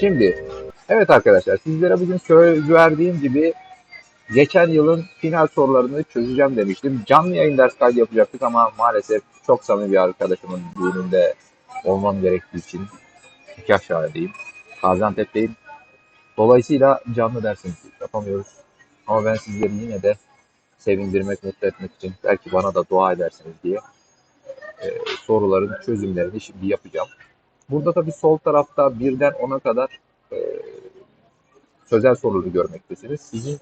Şimdi evet arkadaşlar sizlere bugün söz verdiğim gibi geçen yılın final sorularını çözeceğim demiştim. Canlı yayın ders kaydı yapacaktık ama maalesef çok samimi bir arkadaşımın düğününde olmam gerektiği için nikah şahidiyim. Gaziantep'teyim. Dolayısıyla canlı dersimizi yapamıyoruz. Ama ben sizleri yine de sevindirmek, mutlu etmek için belki bana da dua edersiniz diye e, soruların çözümlerini şimdi yapacağım. Burada tabii sol tarafta birden 10'a kadar e, sözel soruları görmektesiniz. Sizin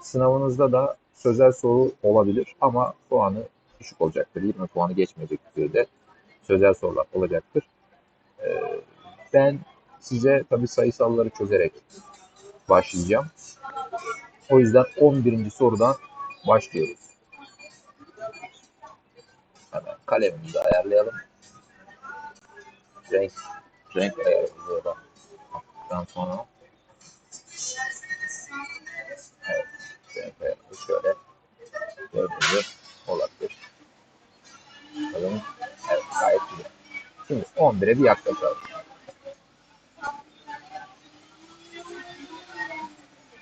sınavınızda da sözel soru olabilir ama puanı düşük olacaktır. 20 puanı geçmeyecek düzeyde sözel sorular olacaktır. E, ben size tabii sayısalları çözerek başlayacağım. O yüzden 11. sorudan başlıyoruz. Hemen kalemimizi ayarlayalım. Renk, renk ayarımızı oradan yaptıktan sonra evet, renk şöyle gördüğünüz olabilir. Bakalım. Evet, gayet güzel. Şimdi 11'e bir yaklaşalım.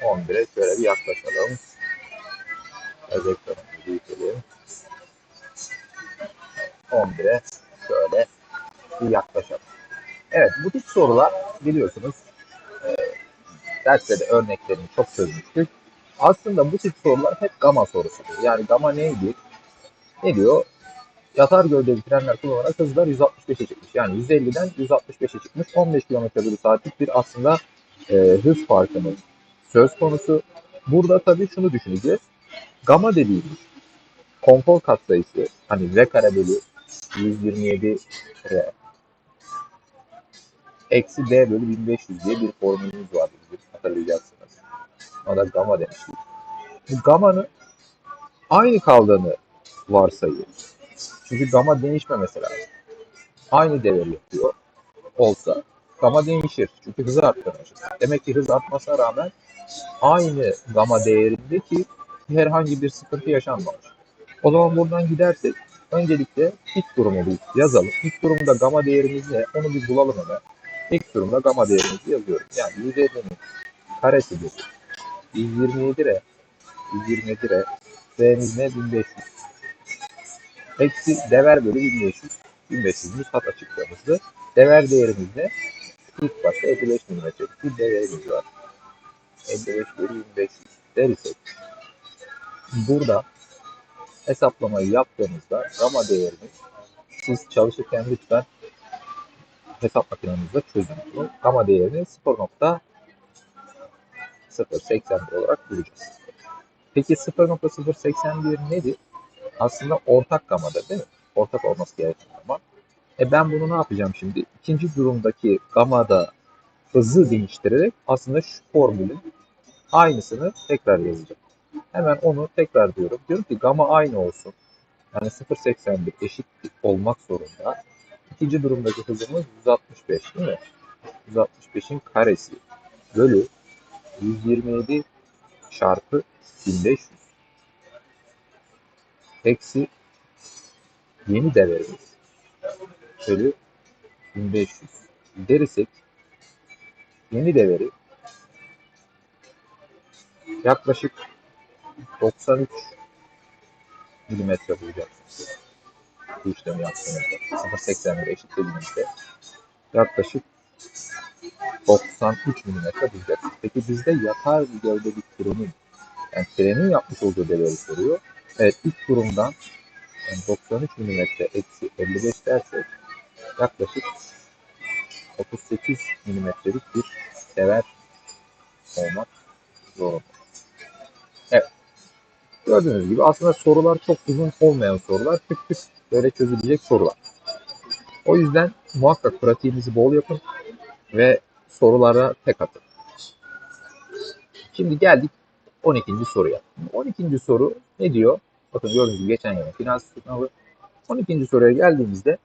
11'e şöyle bir yaklaşalım. Ekranımızı büyütelim. 11'e şöyle yaklaşalım. Evet bu tip sorular biliyorsunuz e, derste de örneklerini çok çözmüştük. Aslında bu tip sorular hep gama sorusudur. Yani gama neydi? Ne diyor? Yatar gövdeli frenler kullanarak hızlar 165'e çıkmış. Yani 150'den 165'e çıkmış. 15 km bölü saatlik bir aslında e, hız farkımız söz konusu. Burada tabii şunu düşüneceğiz. Gama dediğimiz konfor katsayısı hani V kare bölü 127 R eksi D bölü 1500 diye bir formülümüz vardı bizim hatırlayacaksınız. Ona da gamma demiştik. Bu gammanın aynı kaldığını varsayıyoruz. Çünkü gamma değişmemesi lazım. Aynı değeri yapıyor olsa gamma değişir. Çünkü hızı arttırmışız. Demek ki hız artmasına rağmen aynı gamma değerindeki herhangi bir sıkıntı yaşanmamış. O zaman buradan gidersek öncelikle ilk durumu yazalım. İlk durumda gamma değerimiz ne? Onu bir bulalım hemen. İlk durumda gamma değerimizi yazıyorum. Yani 150'nin karesidir. 127 re 127 re R'miz ne? 1500. Eksi dever bölü 1500. 1500'ümüz hat açıklamamızdı. Dever değerimiz ne? İlk başta 55 mm bir deverimiz var. 55 bölü 2500 dersek burada hesaplamayı yaptığınızda gamma değerini siz çalışırken lütfen hesap makinenizde çözün. Bu gamma değerini 0.081 olarak bulacağız. Peki 0.081 nedir? Aslında ortak gamada değil mi? Ortak olması gereken gama. E ben bunu ne yapacağım şimdi? İkinci durumdaki gamada hızı değiştirerek aslında şu formülün aynısını tekrar yazacağım. Hemen onu tekrar diyorum. Diyorum ki gamma aynı olsun. Yani 0.81 eşit olmak zorunda. İkinci durumdaki hızımız 165 değil mi? 165'in karesi bölü 127 çarpı 1500 eksi yeni değerimiz bölü 1500 dersek yeni değeri yaklaşık 93 milimetre bulacaksınız. Bu işlemi yaptığınızda 0.81 eşit milimetre yaklaşık 93 milimetre bulacaksınız. Peki bizde yatay bir gövde bir kurumun yani trenin yapmış olduğu değeri soruyor. Evet ilk durumdan yani 93 milimetre eksi 55 dersek yaklaşık 38 milimetrelik bir sever olmak zorunda. Evet. Gördüğünüz gibi aslında sorular çok uzun olmayan sorular. Tık tık böyle çözülecek sorular. O yüzden muhakkak pratiğinizi bol yapın ve sorulara tek atın. Şimdi geldik 12. soruya. 12. soru ne diyor? Bakın gördüğünüz gibi geçen yıl final sınavı. 12. soruya geldiğimizde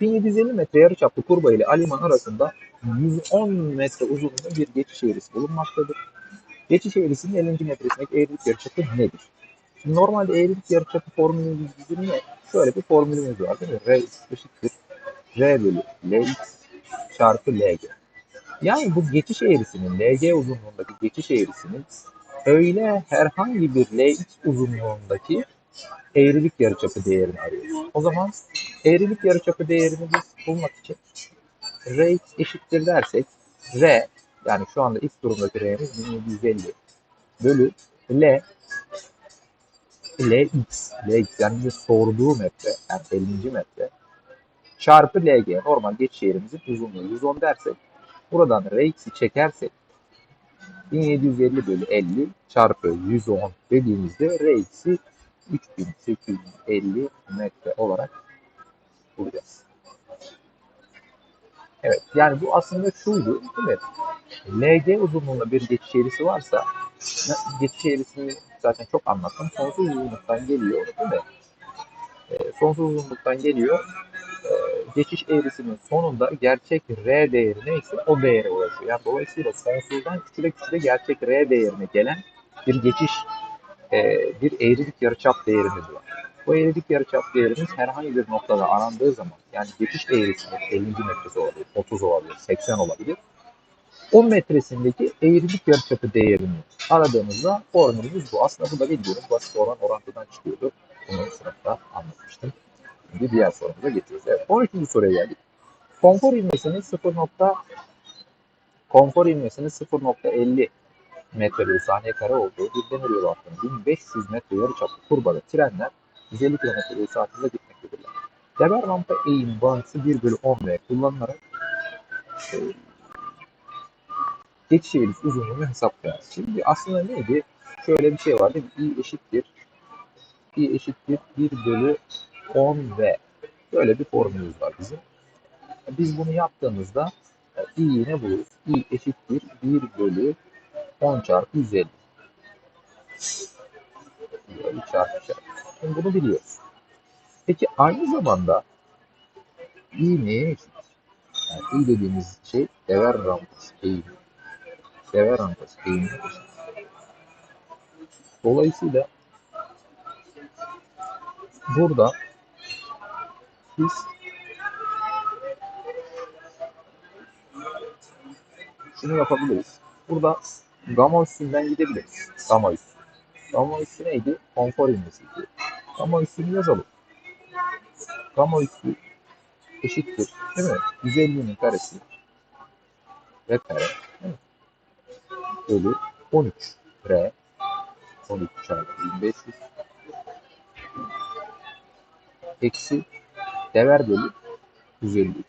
1750 metre yarıçaplı kurba ile Aliman arasında 110 metre uzunluğunda bir geçiş eğrisi bulunmaktadır. Geçiş eğrisinin 50. metresindeki eğrilik yarıçapı nedir? Şimdi normalde eğrilik yarıçapı formülümüz bizim ne? Şöyle bir formülümüz var değil mi? R eşittir R bölü Lx çarpı Lg. Yani bu geçiş eğrisinin, LG uzunluğundaki geçiş eğrisinin öyle herhangi bir LX uzunluğundaki eğrilik yarıçapı değerini arıyoruz. O zaman eğrilik yarıçapı değerini biz bulmak için R eşittir dersek R yani şu anda ilk durumdaki R'miz 1750 bölü L Lx, Lx yani bize sorduğu metre, yani 50. metre çarpı Lg normal geçiş yerimizin uzunluğu 110 dersek buradan Rx'i çekersek 1750 bölü 50 çarpı 110 dediğimizde Rx'i 3850 metre olarak bulacağız. Evet yani bu aslında şuydu değil mi? LG uzunluğunda bir geçiş eğrisi varsa geçiş eğrisini zaten çok anlattım. Sonsuz uzunluktan geliyor değil mi? E, sonsuz uzunluktan geliyor. E, geçiş eğrisinin sonunda gerçek R değeri neyse o değere ulaşıyor. Yani dolayısıyla sonsuzdan küçüle küçüle gerçek R değerine gelen bir geçiş e, bir eğrilik yarıçap değerimiz var. Bu eğrilik yarıçap değerimiz herhangi bir noktada arandığı zaman yani geçiş eğrisinin 50 metresi olabilir, 30 olabilir, 80 olabilir. 10 metresindeki eğrilik yarıçapı değerini aradığımızda formülümüz bu. Aslında bu da bildiğimiz basit olan orantıdan çıkıyordu. Bunu sınıfta anlatmıştım. Şimdi diğer sorumuza geçiyoruz. Evet, 12. soruya geldik. Konfor ivmesinin 0. konfor ivmesinin 0.50 metre bölü saniye kare olduğu bir demir yolu hattının 1500 metre yarıçaplı kurbada trenler 150 km bölü saat hızla gitmektedirler. Deber rampa eğim bağıntısı 1 bölü 10 ve kullanılarak e, eğrisi uzunluğunu hesaplayalım. Şimdi aslında neydi? Şöyle bir şey var değil mi? i eşittir i eşittir 1 bölü 10 ve böyle bir formülümüz var bizim. Biz bunu yaptığımızda i'yi ne buluruz? i eşittir 1 bölü 10 çarpı 150. Böyle çarpı çarpı. Şimdi bunu biliyoruz. Peki aynı zamanda i neye eşit? Yani i dediğimiz şey dever rampası eğimi. Dever rampası eğimi Dolayısıyla burada biz şunu yapabiliriz. Burada gamma üstünden gidebiliriz. Gamma üstü. Gamma üstü neydi? Konfor ivmesiydi. Gamma üstünü yazalım. Gamma üstü eşittir. Değil mi? 150'nin karesi ve kare. Bölü 13 R 13 çarpı 1500 eksi dever bölü 153.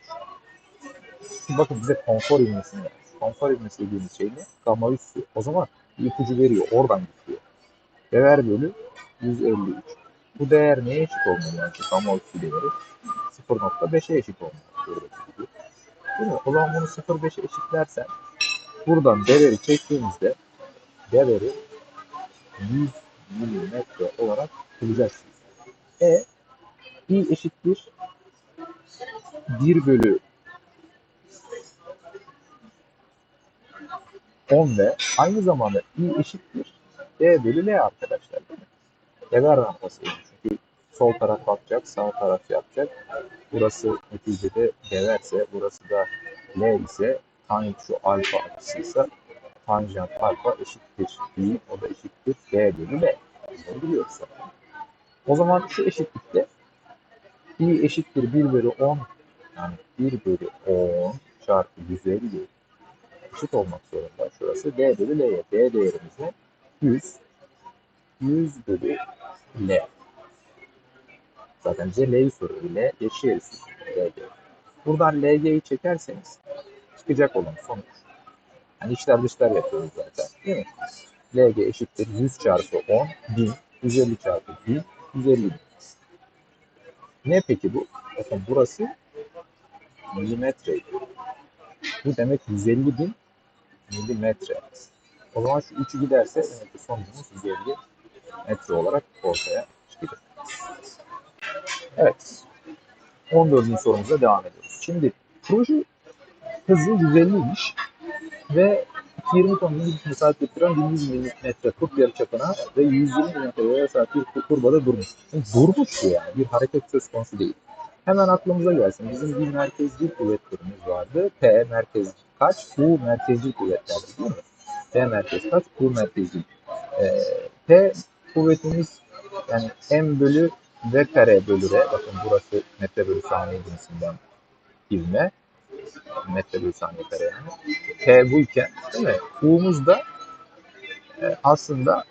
Şimdi bakın bize konfor ivmesini vermiş. Konfor ivmesi dediğimiz şey ne? Gamma üssü. O zaman ipucu veriyor. Oradan gidiyor. Dever bölü 153. Bu değer neye eşit olmalı yani? Gamma üssü değeri 0.5'e eşit olmalı. Değil mi? O zaman bunu 0.5'e eşitlersen buradan deveri çektiğimizde deveri 100 milimetre olarak bulacaksınız. E i eşittir 1 bölü 10 ve aynı zamanda i eşittir d bölü l arkadaşlar? Dever rampası çünkü sol taraf bakacak, sağ taraf yapacak. Burası neticede deverse, burası da l ise tanjant şu alfa açısıysa tanjant alfa eşittir i, o da eşittir d bölü l. Bunu biliyoruz zaten. O zaman şu eşitlikte i eşittir 1 bölü 10 yani 1 bölü 10 çarpı 150 eşit olmak zorunda. Şurası d bölü l'ye. d değerimiz ne? 100. 100 bölü l. Zaten bize l'yi soruyor. l geçiyoruz. lg. Buradan lg'yi çekerseniz çıkacak olan sonuç. Yani içler dışlar yapıyoruz zaten. Değil mi? lg eşittir 100 çarpı 10 1000. 150 çarpı 1000 150 bin. Ne peki bu? Bakın burası milimetre. Bu demek 150 bin milimetre. O zaman şu 3'ü giderse demek ki sonucumuz 150 metre olarak ortaya çıkacak. Evet. 14. sorumuza devam ediyoruz. Şimdi proje hızı 150'ymiş ve 20 ton hızlı saat getiren 1100 milimetre kurt yarıçapına ve 120 milimetre saat bir kurbada durmuş. Yani durmuş bu yani. Bir hareket söz konusu değil. Hemen aklımıza gelsin. Bizim bir merkezcil kuvvetlerimiz vardı. P merkez kaç? U merkezcil kuvvetlerdi değil mi? P merkez kaç? U merkezcil. Ee, P kuvvetimiz yani M bölü V kare bölü R. Bakın burası metre bölü saniye cinsinden ivme. Metre bölü saniye kare yani. P bu iken değil mi? U'muz da e, aslında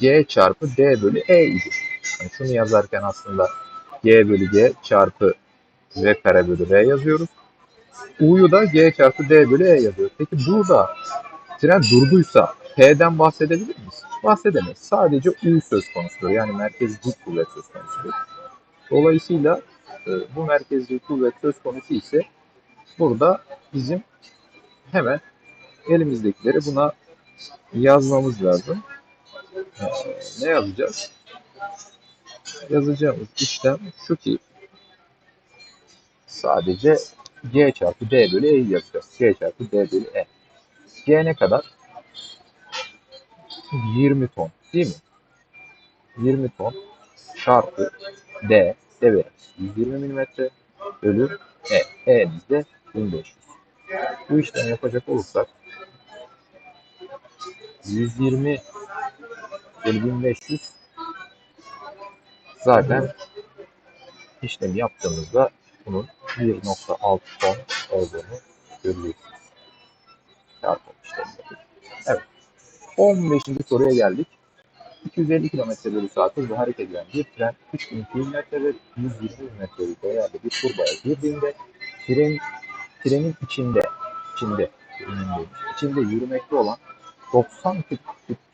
G çarpı D bölü E idi. Yani şunu yazarken aslında G bölü G çarpı V kare bölü R yazıyoruz. U'yu da G çarpı D bölü E yazıyoruz. Peki burada tren durduysa P'den bahsedebilir miyiz? Bahsedemeyiz. Sadece U söz konusudur. Yani merkezci kuvvet söz konusudur. Dolayısıyla bu merkezci kuvvet söz konusu ise burada bizim hemen elimizdekileri buna yazmamız lazım. E, ne yazacağız? Yazacağımız işlem şu ki sadece G çarpı D bölü E'yi yazacağız. G çarpı D bölü E. G ne kadar? 20 ton değil mi? 20 ton çarpı D, Verir. 120 milimetre bölü E. E bizde 1500. Bu işlemi yapacak olursak 120 bölü 1500 zaten işlemi yaptığımızda bunun 1.6 ton olduğunu görüyoruz. Çarpım işlemi. Evet. 15. soruya geldik. 250 km bölü saat hızla hareket eden bir tren 3200 metre ve 120 metrelik değerli bir turbaya girdiğinde tren, trenin içinde içinde içinde yürümekte olan 90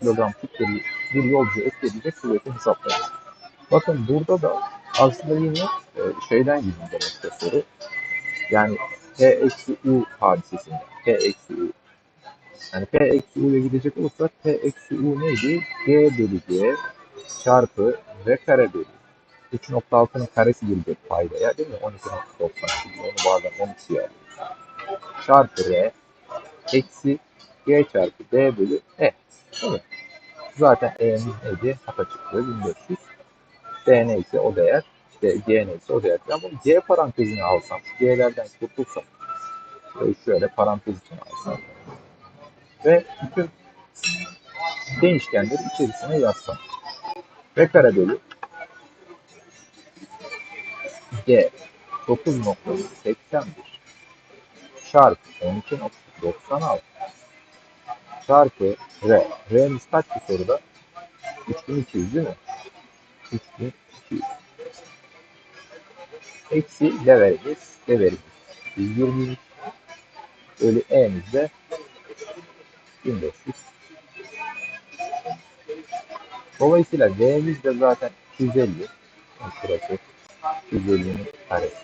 kilogram kütleli bir yolcu etkileyecek kuvveti hesaplayın. Bakın burada da aslında yine e, şeyden gidilmekte soru. Yani P eksi U hadisesinde. P eksi U. Yani P eksi U'ya gidecek olursak P eksi U neydi? G bölü G çarpı V kare bölü 3.6'nın karesi gelecek paydaya değil mi? 12.90 şimdi onu bazen 12 yani. Çarpı R eksi G çarpı D bölü E. Değil mi? Zaten E'miz neydi? Apaçıklığı 1400. D neyse o değer. İşte G neyse o değer. Ben bunu G parantezine alsam, G'lerden kurtulsam, şöyle parantez içine alsam ve bütün değişkenleri içerisine yazsam. V kare bölü G 9.81 çarpı 12.96 çarpı R. R'miz kaç bir soruda? 3200 değil mi? 3200. Eksi. D vereceğiz. 120 bölü E'miz de 1500. Dolayısıyla D'miz de zaten 250. Şurası 250'nin karesi.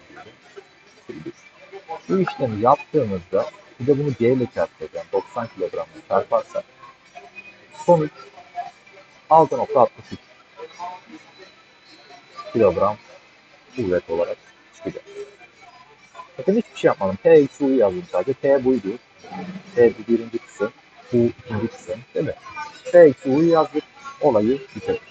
Bu işlemi yaptığımızda bir de bunu C ile çarpacağım. 90 kilogramla çarparsak sonuç 6.63 kilogram kuvvet olarak çıkacak. Bakın hiçbir şey yapmadım. T eksi U'yu yazdım sadece. T buydu. T birinci kısım. U ikinci kısım. Değil mi? Eksi U'yu yazdık. Olayı bitirdik.